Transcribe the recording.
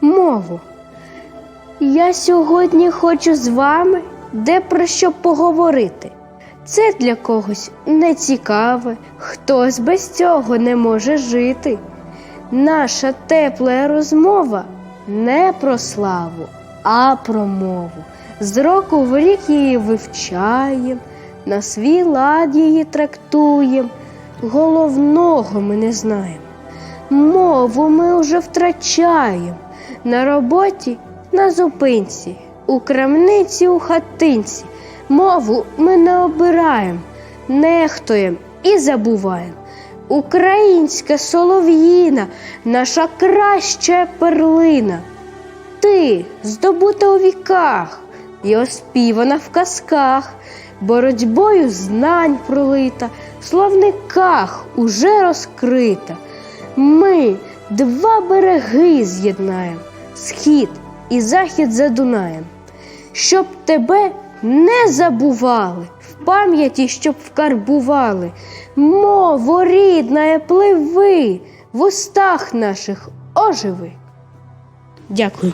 Мову. Я сьогодні хочу з вами де про що поговорити. Це для когось не цікаве, хтось без цього не може жити. Наша тепла розмова не про славу, а про мову. З року в рік її вивчаєм, на свій лад її трактуєм. Головного ми не знаємо. Мову ми вже втрачаємо на роботі, на зупинці, у крамниці, у хатинці. Мову ми не обираємо, нехтуємо і забуваємо. Українська солов'їна, наша краща перлина. Ти здобута у віках і оспівана в казках, боротьбою знань пролита, в словниках уже розкрита. Ми два береги з'єднаєм, схід і захід за Дунаєм, щоб тебе не забували, в пам'яті, щоб вкарбували. Мово рідна, пливи, в устах наших оживи. Дякую.